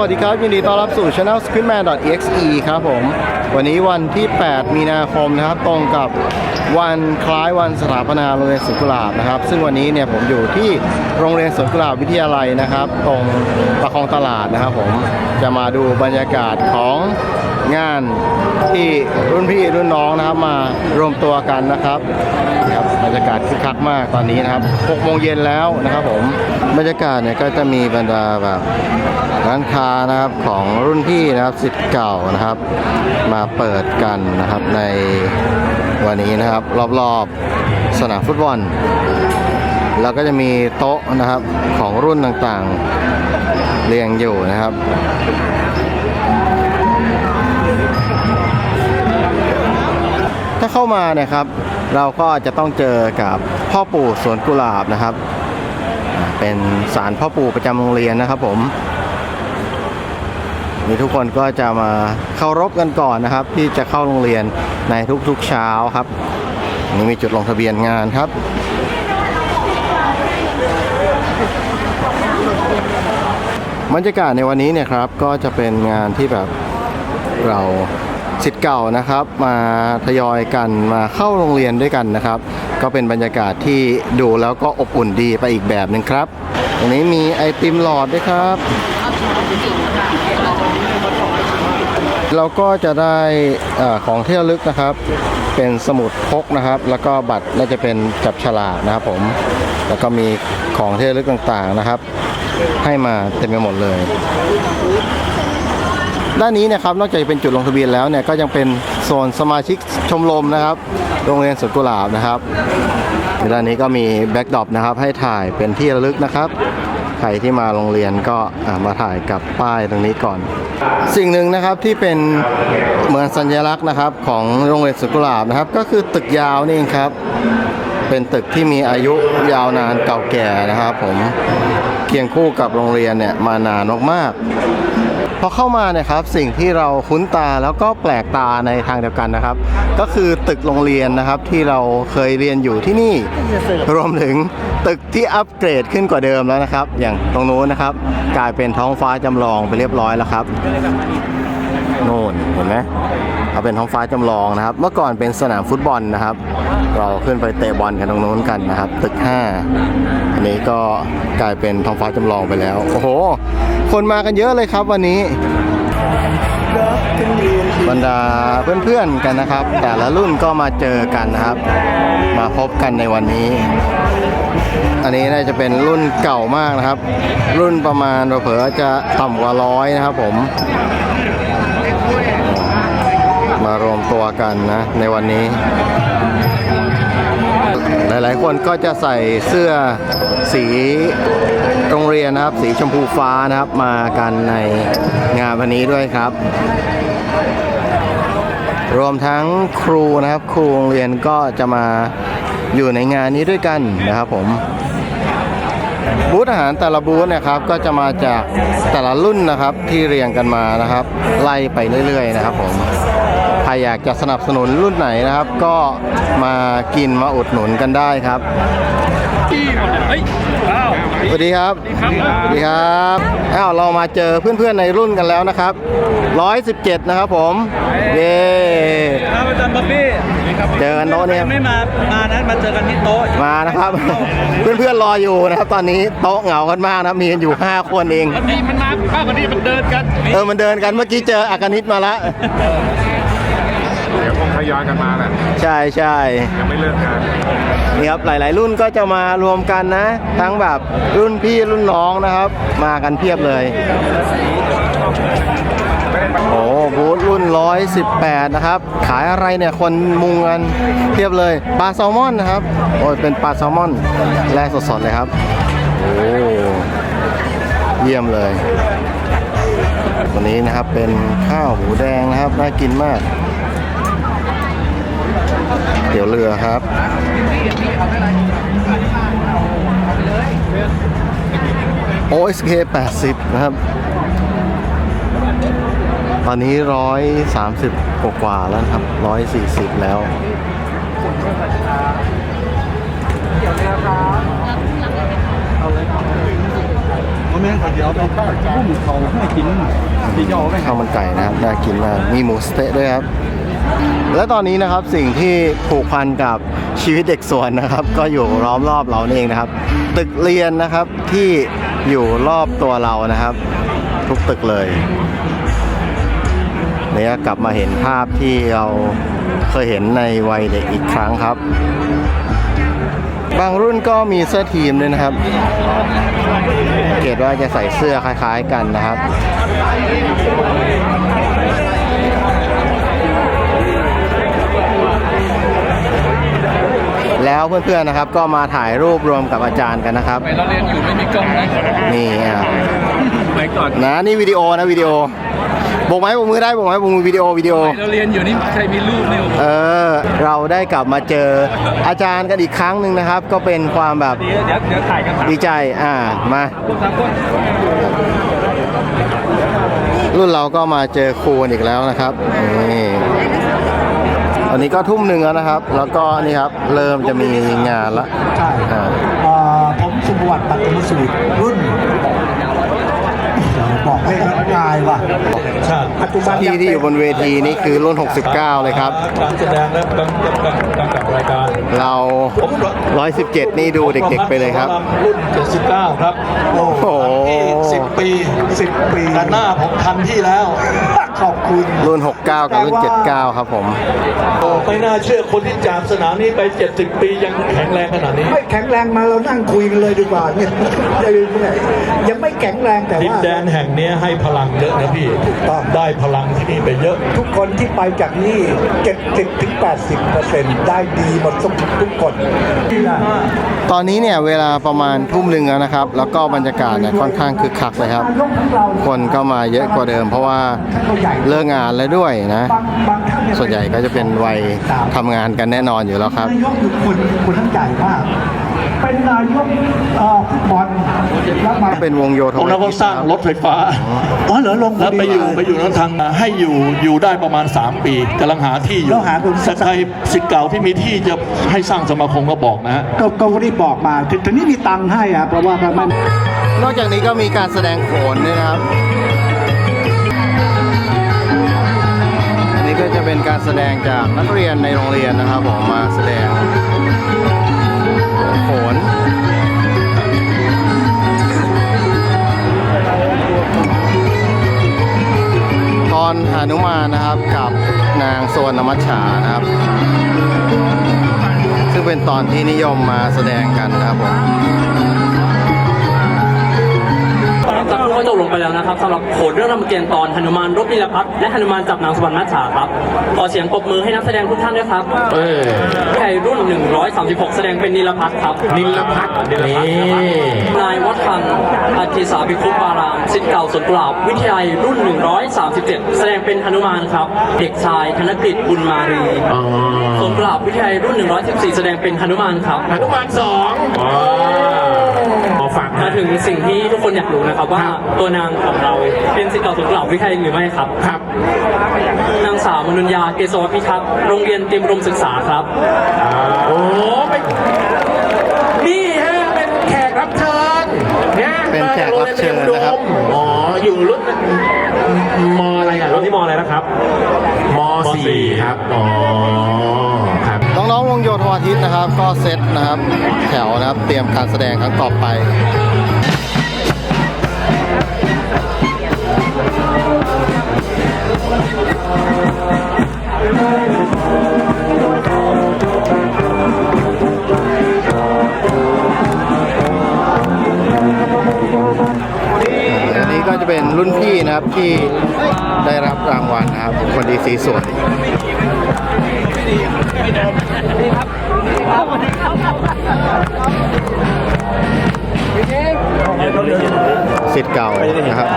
วัสดีครับ ยินดีต้อนรับสู่ Channel Squidman.exe ครับผม วันนี้วันที่ 8 มีนาคมนะครับ ตรงกับวันคล้ายวันสถาปนาโรงเรียนสวนกุหลาบนะครับ ซึ่งวันนี้เนี่ยผมอยู่ที่โรงเรียนสวนกุหลาบวิทยาลัยนะครับ ตรงประคองตลาดนะครับผมจะมาดูบรรยากาศของงานที่รุ่นพี่รุ่นน้องนะครับมารวมตัวกันนะครับ รับบรรยากาศคึกคักมากตอนนี้นะครับ6โมงเย็นแล้วนะครับผมบรรยากาศเนี่ยก็จะมีบรรดาแบบร้านค้านะครับของรุ่นพี่นะครับสิทธิ์เก่านะครับ มาเปิดกันนะครับในวันนี้นะครับ รอบๆสนามฟุตบอล แล้วก็จะมีโต๊ะนะครับของรุ่นต่างๆเรียงอยู่นะครับ เข้ามาเนี่ยครับ เราก็จะต้องเจอกับพ่อปู่สวนกุหลาบนะครับ เป็นศาลพ่อปู่ประจำโรงเรียนนะครับผมนี่ทุกคนก็จะมาเคารพกันก่อนนะครับ ที่จะเข้าโรงเรียนในทุกๆเช้าครับ นี่มีจุดลงทะเบียนงานครับบรรยากาศในวันนี้เนี่ยครับก็จะเป็นงานที่แบบเรา สิทธิ์เก่านะครับ มาทยอยกันมาเข้าโรงเรียนด้วยกันนะครับ ก็เป็นบรรยากาศที่ดูแล้วก็อบอุ่นดีไปอีกแบบหนึ่งครับตรงนี้มีไอติมหลอดด้วยครับ เราก็จะได้ของที่ระลึกนะครับ เป็นสมุดพกนะครับ แล้วก็บัตรน่าจะเป็นจับฉลากนะครับผมแล้วก็มีของที่ระลึกต่างๆนะครับ ให้มาเต็มไปหมดเลย ด้านนี้นะครับนอกจากจะเป็นจุดลงทะเบียนแล้วเนี่ยก็ยังเป็นโซนสมาชิกชมรมนะครับ โรงเรียนสวนกุหลาบนะครับด้านนี้ก็มีแบ็กดรอปนะครับให้ถ่ายเป็นที่ระลึกนะครับใครที่มาโรงเรียนก็มาถ่ายกับป้ายตรงนี้ก่อน สิ่งหนึ่งนะครับที่เป็นเหมือนสัญลักษณ์นะครับของโรงเรียนสวนกุหลาบนะครับ ก็คือตึกยาวนี่เองครับ เป็นตึกที่มีอายุยาวนานเก่าแก่นะครับ ผมเคียงคู่กับโรงเรียนเนี่ยมานานมากๆ พอเข้ามาเนี่ยครับสิ่งที่เราคุ้นตาแล้วก็แปลกตาในทางเดียวกันนะครับ ก็คือตึกโรงเรียนนะครับที่เราเคยเรียนอยู่ที่นี่ รวมถึงตึกที่อัปเกรดขึ้นกว่าเดิมแล้วนะครับ อย่างตรงนู้นนะครับ กลายเป็นท้องฟ้าจำลองไปเรียบร้อยแล้วครับโน่นเห็นไหมเอาเป็นท้องฟ้าจำลองนะครับ เมื่อก่อนเป็นสนามฟุตบอลนะครับ เราขึ้นไปเตะบอลกันตรงนู้นกันนะครับ ตึก 5 อันนี้ก็กลายเป็นท้องฟ้าจำลองไปแล้ว โอ้โห คนมากันเยอะเลยครับวันนี้ บรรดาเพื่อนๆกันนะครับ แต่ละรุ่นก็มาเจอกันนะครับ มาพบกันในวันนี้ อันนี้น่าจะเป็นรุ่นเก่ามากนะครับ รุ่นประมาณเผลอจะต่ำกว่าร้อยนะครับผมมารวมตัวกันนะในวันนี้ หลายๆ คนก็จะใส่เสื้อสีโรงเรียนนะครับ สีชมพูฟ้านะครับมากันในงานวันนี้ด้วยครับ รวมทั้งครูนะครับ ครูโรงเรียนก็จะมาอยู่ในงานนี้ด้วยกันนะครับผมบูธอาหารแต่ละบูธนะครับก็จะมาจากแต่ละรุ่นนะครับที่เรียงกันมานะครับ ไล่ไปเรื่อย ๆ นะครับผม รอยากจะสนับสนุนรุ่นไหนนะครับ ก็มากินมาอุดหนุนกันได้ครับเฮ้ยอ้าวสวัสดีครับครับ สวัสดีครับอ้าวเรามาเจอเพื่อนๆในรุ่นกันแล้วนะครับ 117 นะครับผม เย้ครับอาจารย์บ๊อบบี้เจอกันโต๊ะเนี่ยไม่มา มานั้นมาเจอกันที่โต๊ะ มานะครับ เพื่อนๆรออยู่นะครับ ตอนนี้โต๊ะเหงากันมากนะครับมีกันอยู่ 5 คนเองวันนี้มันมาป้ากว่านี้มันเดินกัน เออ มันเดินกัน เมื่อกี้เจออากานิตมาละเดี๋ ยวคงทยอยกันมาแหละใช่ใช่ยังไม่เลิกงานนี่ครับหลายๆ รุ่นก็จะมารวมกันนะ ทั้งแบบรุ่นพี่รุ่นน้องนะครับ มากันเพียบเลยโอ้บูธรุ่น 118 นะครับ ขายอะไรเนี่ย คนมุงกันเพียบเลย ปลาแซลมอนนะครับ โอ้ย เป็นปลาแซลมอน แร่สดๆ เลยครับ โอ้เยี่ยมเลย วันนี้นะครับเป็นข้าวหมูแดงนะครับ น่ากินมาก เดี๋ยวเรือครับ OSK 80นะครับ ตอนนี้130กว่ากว่าๆแล้วนะครับ140แล้วผแม่งขอเดี๋ยวเอาข้าวหมูเขาให้กินที่ย่อไหมข้าวมันไก่นะครับน่ากินมากมีหมูสเต๊ะด้วยครับ และตอนนี้นะครับสิ่งที่ผูกพันกับชีวิตเด็กสวนนะครับ ก็อยู่ล้อมรอบเรานี่เองนะครับ ตึกเรียนนะครับที่อยู่รอบตัวเรานะครับ ทุกตึกเลยเนี่ยกลับมาเห็นภาพที่เราเคยเห็นในวัยเด็กอีกครั้งครับ บางรุ่นก็มีเสื้อทีมด้วยนะครับสังเกตว่าจะใส่เสื้อคล้าย ๆกันนะครับ แล้วเพื่อนๆนะครับ ก็มาถ่ายรูปรวมกับอาจารย์กันนะครับเราเรียนอยู่ไม่มีกล้องนะนี่อะไปก่อนนะนี่วิดีโอนะวิดีโอโบกไม้โบกมือได้โบกไม้โบกมือวิดีโอวิดีโอเราเรียนอยู่นี่ใครมีรูปเนี่ยเออ เราได้กลับมาเจออาจารย์กันอีกครั้งหนึ่งนะครับ ก็เป็นความแบบเดี๋ยวเดี๋ยวเดี๋ยวถ่ายกันสามดีใจอ่ามาคนสามคนรุ่นเราก็มาเจอครูกันอีกแล้วนะครับนี่ ตอนนี้ก็ทุ่มหนึ่งแล้วนะครับ แล้วก็นี่ครับเริ่มจะมีงานละใช่อ่าเอ่อผมสุประวัติปัตตมสูตรรุ่นเดี๋ยวบอกให้รับงายว่ะใช่ปัจจุบันที่ที่อยู่บนเวทีนี่คือรุ่น 69 เลยครับการแสดงและกำกับกำกับรายการ เรา 117 นี่ดูเด็กๆไปเลยครับ รุ่น 79 ครับ โอ้โอ้โห10 ปีสิบปีแต่หน้าผมทันที่แล้ว ขอบคุณรุ่น 69 กับรุ่น 79 ครับผมโอ้ไม่น่าเชื่อคนที่จากสนามนี้ไป 70 ปียังแข็งแรงขนาดนี้ ไม่แข็งแรงมาเรานั่งคุยกันเลยดีกว่าเนี่ยยังไม่แข็งแรงแต่ดินว่าแดนแห่งนี้ให้พลังเยอะนะพี่ต้องได้พลังที่นี่ไปเยอะ ทุกคนที่ไปจากนี่70ถึง80เปอร์เซ็นต์ได้ดีหมดทุกทุกคนนี่นะตอนนี้เนี่ยเวลาประมาณทุ่มหนึ่งแล้วนะครับ แล้วก็บรรยากาศเนี่ยค่อนข้างคึกคักเลยครับนายกของเราคนก็มาเยอะกว่าเดิม เพราะว่าเลิกงานแล้วด้วยนะบางบางท่านเยส่วนใหญ่ก็จะเป็นวัยทำงานกันแน่นอนอยู่แล้วครับนายกคือคนคนทั้งใหญ่มากเป็นนายกเอ่อฟุตบอลแล้วมาเป็นวงโยธองค์นั้นก็สร้างรถไฟฟ้าอ๋อเหรอลงแล้วไปอยู่ไปอยู่นั้นทางให้อยู่อยู่ได้ประมาณ 3 ปีกำลังหาที่อยู่แล้วหาคนถ้าใครสิทธิ์เก่าที่มีที่จะให้สร้างสมาคมก็บอกนะฮะก็ก็รีบบอกมาถึงถึงนี่มีตังค์ให้อะเพราะว่ามันนอกจากนี้ก็มีการแสดงโขนด้วยนะครับ ก็จะเป็นการแสดงจากนักเรียนในโรงเรียนนะครับผมมาแสดงโขนตอนหานุมานนะครับกับนางโซนนมัชชานะครับ ซึ่งเป็นตอนที่นิยมมาแสดงกันนะครับผม ครับก็จบลงไปแล้วนะครับสำหรับโขนเรื่องรามเกียรติ์ตอนหนุมานรบนิรพัฒน์และหนุมานจับนางสวรรค์มัจฉาครับขอเสียงปรบมือให้นักแสดงทุกท่านด้วยครับไข่รุ่น 136 แสดงเป็นนิรพัฒน์ครับนิรพัฒน์นี่นายวัฒนอาจิสาภิคุปารามศิษย์เก่าสวนกุหลาบวิทยาลัยรุ่น 137 แสดงเป็นหนุมานครับ เด็กชายธนกฤษบุญมารีสวนกุหลาบวิทยาลัยรุ่น 114 แสดงเป็นหนุมานครับหนุมานสองมาถึงสิ่งที่ทุกคนอยากรู้นะครับว่าตัวนางของเราเป็นศิษย์เก่าสวนกุหลาบวิทยาลัยหรือไม่ครับ ครับ นางสาวมนุญญาเกษรพิทักษ์โรงเรียนเตรียมอุดมศึกษาครับ โอ้เป็นนี่ฮะเป็นแขกรับเชิญเนี่ยเป็นแขกรับเชิญนะครับ อ๋อ อยู่รุ่นมอะไรอะรุ่นที่มอะไรนะครับมสี่ครับ อ๋อ ครับ น้องๆวงโยธวาทิตนะครับ ก็เซตนะครับ แถวนะครับ เตรียมการแสดงครั้งต่อไป อันนี้ก็จะเป็นรุ่นพี่นะครับที่ได้รับรางวัลนะครับคนดีสีสวยสิทธิ์เก่านะครับ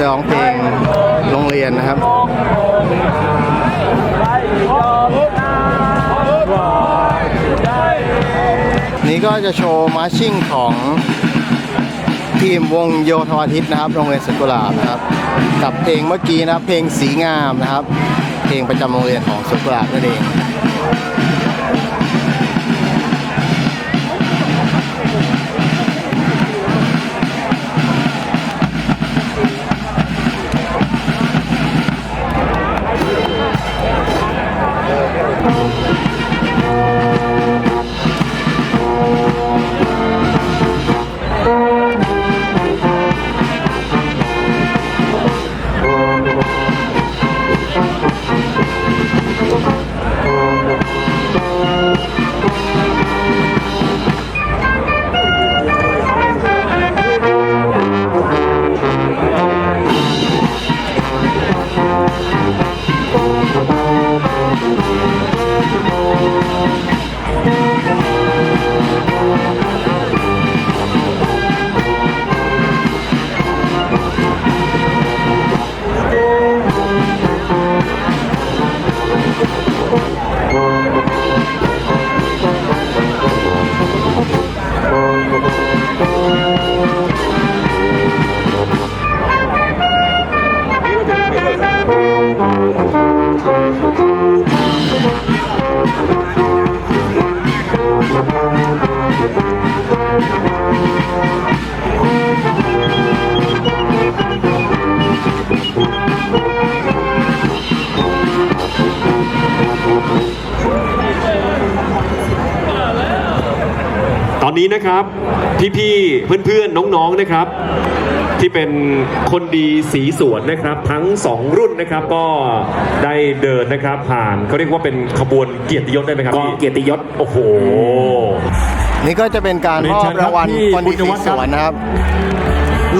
จะร้องเพลงโรงเรียนนะครับนี่ก็จะโชว์มาร์ชิ่งของทีมวงโยธวาทิตนะครับ โรงเรียนสกุลาบนะครับ กับเพลงเมื่อกี้นะครับ เพลงสีงามนะครับ เพลงประจำโรงเรียนของสุกุลานั่นเอง ตอ นนี้นะครับ พี่ๆเพื่อนๆน้องๆนะครับ ที่เป็นคนดีสีสวนนะครับ ทั้ง 2 รุ่นนะครับก็ได้เดินนะครับผ่านเขาเรียกว่าเป็นขบวนเกียรติยศได้ไหมครับกองพี่เกียรติยศโอ้โห นี่ก็จะเป็นการมอบรางวัลคนดีสีสวนนะครับ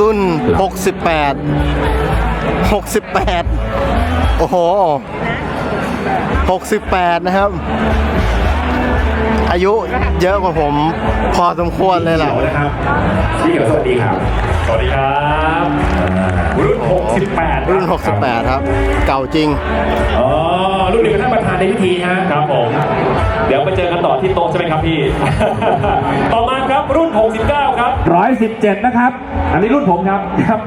รุ่น 68 68 โอ้โห 68 นะครับ อายุเยอะกว่าผมพอสมควรเลยแหละ นะครับพี่เขียวสวัสดีครับ สวัสดีครับรุ่น 68 รุ่น 68 ครับ เก่าจริง อ๋อ รุ่นเดียวกับท่านประธานในพิธีฮะ ครับผม เดี๋ยวไปเจอกันต่อที่โต๊ะใช่ไหมครับพี่ ต่อมาครับรุ่น 69 ครับร้อยสิบเจ็ดนะครับ อันนี้รุ่นผมครับครับ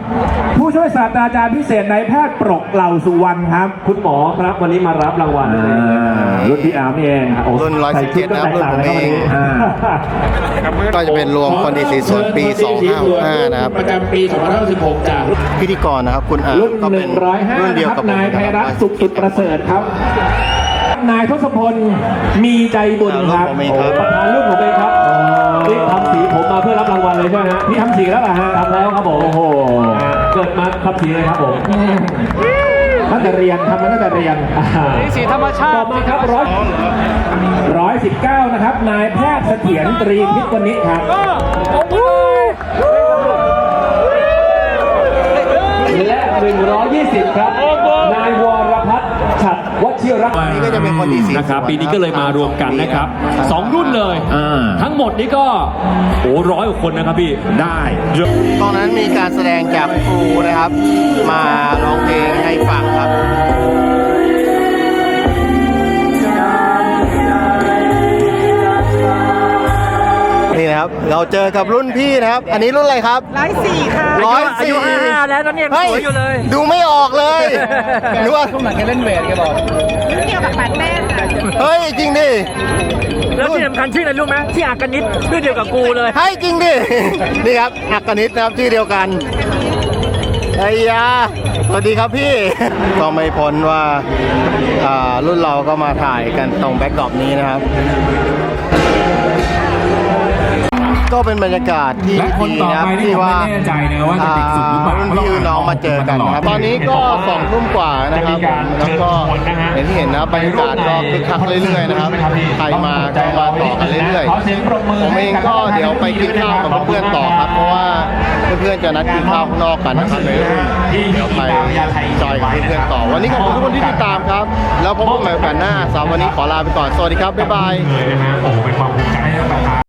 ผู้ช่วยศาสตราจารย์พิเศษนายแพทย์ปรกเหล่าสุวรรณครับ คุณหมอครับวันนี้มารับรางวัลอ่ารุ่นพี่อาร์มนี่เองโอ้รุ่น117ใส่ชุดก็แตกต่างเลยครับวันนี้นะครับอ่าก็จะเป็นรวมคนดีสีสวนปี 2565 นะครับประจำปี2516จากพิธีกรนะครับคุณอารุ่นก็หเป็นึ่นงร้อยห้ารุ่นเดียวคกัรับบผมนายไพรัตน์สุขสุดประเสริฐครับ นายทศพลมีใจบุญครับรุ่นผมเองครับประธานรุ่นผมเองครับนี่ทำสีผมมาเพื่อรับรางวัลเลยใช่ไหมฮะพี่ทำสีแล้วเหรอฮะทำแล้วครับผมโอ้โหเกิดมาขับสีเลยครับผมตั้งแต่เรียนทำมาตั้งแต่เรียนสีธรรมชาติต่อมาครับร้อยร้อยสิบเก้านะครับ นายแพทย์เสถียรตรีพิษวณิชครับและ 120 ครับ นายวรพัฒน์ฉัดวชิระนี่ก็จะเป็นคนดีสีสวนนะครับปีนี้ก็เลยมารวมกันนะครับสองรุ่นเลย อ่า ทั้งหมดนี้ก็โอ้ร้อยกว่าคนนะครับพี่ได้ ตอนนั้นมีการแสดงจากครูนะครับ มาร้องเพลงให้ฟังครับ นี่นะครับ เราเจอกับรุ่นพี่นะครับ อันนี้รุ่นอะไรครับ ร้อยสี่ค่ะ ร้อยสี่แล้วตอนนี้ยังเฮ้ยสวยอยู่เลยดูไม่ออกเลยนึกว่ารุ่นเดียวกับปัดแม่ค่ะเฮ้ย จริงดิ แล้วที่สำคัญชื่ออะไรรู้ไหมที่อากานิดรุ่นเดียวกับกูเลย ให้จริงดิ นี่ครับ อักกนิตนะครับชื่อเดียวกันไอ้ยาสวัสดีครับพี่ก็ไม่พ้นว่าอ่ารุ่นเราก็มาถ่ายกันตรงแบ็กดรอปนี้นะครับ ก็เป็นบรรยากาศที่และคนดีต่อนะครับไปนี่ที่ผมว่าไม่แน่ใจนะว่าจะติดสุดหรือเปล่ารุ่นพี่รุ่นน้องมาเจอกันนะครับตอนนี้ก็สองทุ่มกว่านะครับแล้วก็อย่างที่เห็นนะครับบรรยากาศก็คึกคักเรื่อยๆนะครับใครมาก็มาต่อกันเรื่อยขอเสียงปรบมือๆผมเองก็เดี๋ยวไปกินข้าวกับเพื่อนๆต่อครับ เพราะว่าเพื่อนๆจะนัดกินข้าวข้างนอกกันนะครับในรุ่นเดี๋ยวไปจอยกับเพื่อนๆต่อ วันนี้ขอบคุณทุกคนที่ติดตามครับ แล้วพบกันใหม่โอกาสหน้าสำหรับวันนี้ขอลาไปก่อนสวัสดีครับบ๊ายบาย เลยนะฮะโอ้โหเป็นความภูมิใจให้ท่านประธาน